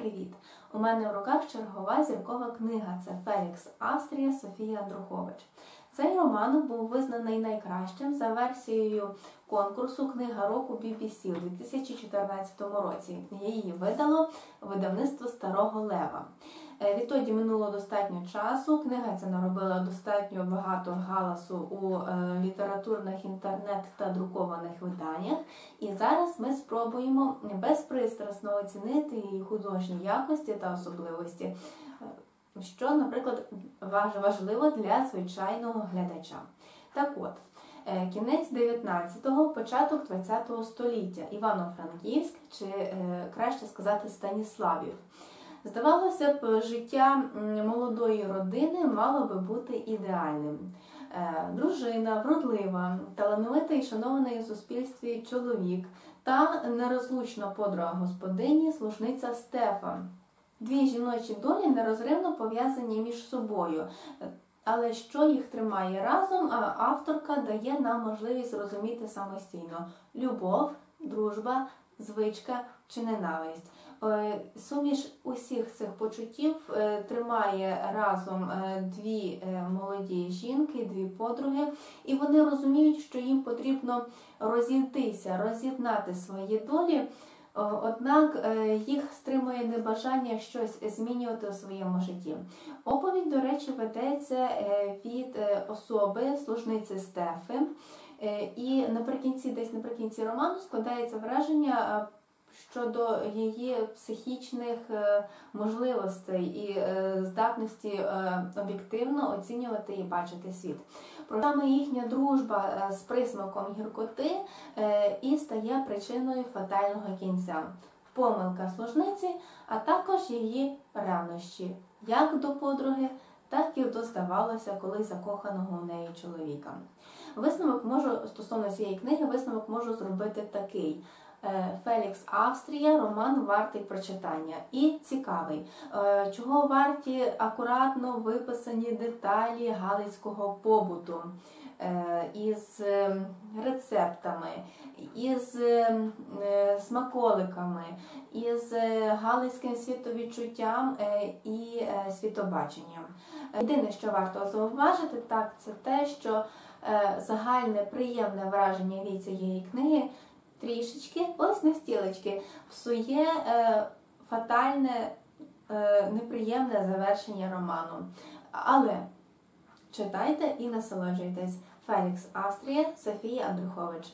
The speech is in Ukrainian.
Привіт! У мене в руках чергова зіркова книга. Це Фелікс Австрія Софія Андрухович. Цей роман був визнаний найкращим за версією конкурсу Книга року BBC у 2014 році. Її видало видавництво Старого Лева. Е, Відтоді минуло достатньо часу. Книга ця наробила достатньо багато галасу у е, літературних інтернет та друкованих виданнях. І зараз ми спробуємо безпристрасно оцінити її художні якості та особливості, е, що, наприклад, важливо для звичайного глядача. Так от. Кінець 19-го, початок 20-го століття, Івано-Франківськ, чи краще сказати Станіславів. Здавалося б, життя молодої родини мало би бути ідеальним. Е, Дружина, вродлива, талановитий і шанований у суспільстві чоловік та нерозлучна подруга господині, служниця Стефа. Дві жіночі долі нерозривно пов'язані між собою. Е, Але що їх тримає разом, авторка дає нам можливість зрозуміти самостійно: любов, дружба, звичка чи ненависть. Е, Суміш усіх цих почуттів е, тримає разом е, дві молоді жінки, дві подруги, і вони розуміють, що їм потрібно розійтися, роз'єднати свої долі. О, Однак е, їх стримує небажання щось змінювати у своєму житті. Оповідь, до речі, ведеться е, від е, особи служниці Стефи, Е, і наприкінці, десь наприкінці роману складається враження е, щодо її психічних е, можливостей і е, здатності е, об'єктивно оцінювати і бачити світ. Саме їхня дружба з присмаком гіркоти і стає причиною фатального кінця. Помилка служниці, а також її ревнощі, як до подруги, так і до здавалося колись закоханого у неї чоловіка. Висновок можу стосовно цієї книги, висновок можу зробити такий. Е, Фелікс Австрія, роман вартий прочитання і цікавий, Е, чого варті акуратно виписані деталі галицького побуту? Е, із рецептами, із смаколиками, із галицьким світовідчуттям і світобаченням. Єдине, що варто зауважити, так це те, що загальне приємне враження від цієї книги трішечки, ось на стілечки, псує е, фатальне, е, неприємне завершення роману. Але читайте і насолоджуйтесь. Фелікс Австрія, Софія Андрухович.